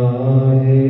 है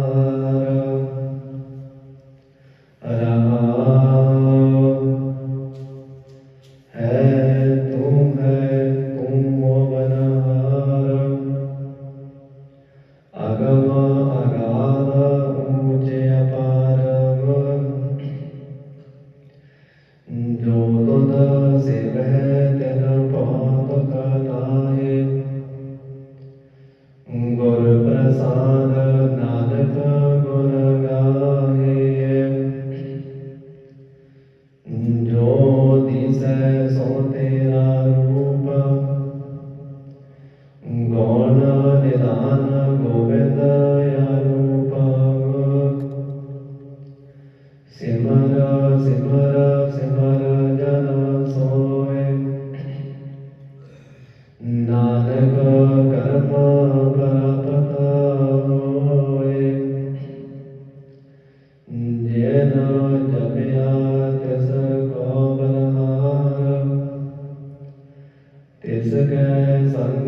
ਸੰਗ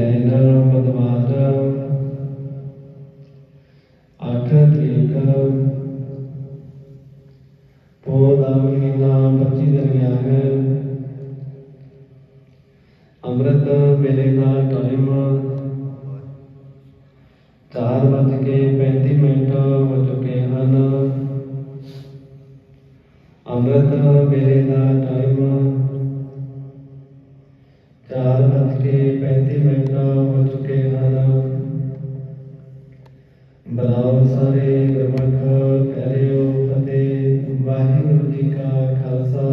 ਚੈਨਲ ਪਦਮਾਰਾ ਅਠ ਤਰੀਕ ਪੋਦਾ ਮਹੀਨਾ 25 ਦਿਨ ਆ ਹੈ। ਅੰਮ੍ਰਿਤ ਵੇਲੇ ਦਾ ਟਾਈਮ। 4:35 ਮਿੰਟ ਹੋ ਚੁੱਕੇ ਹਨ। ਅੰਮ੍ਰਿਤ ਵੇਲੇ ਦਾ ਟਾਈਮ। के पैंतीस महीना हो चुके हैं बलाओ सारे गुरमख प्यारे वागुरु जी का खालसा।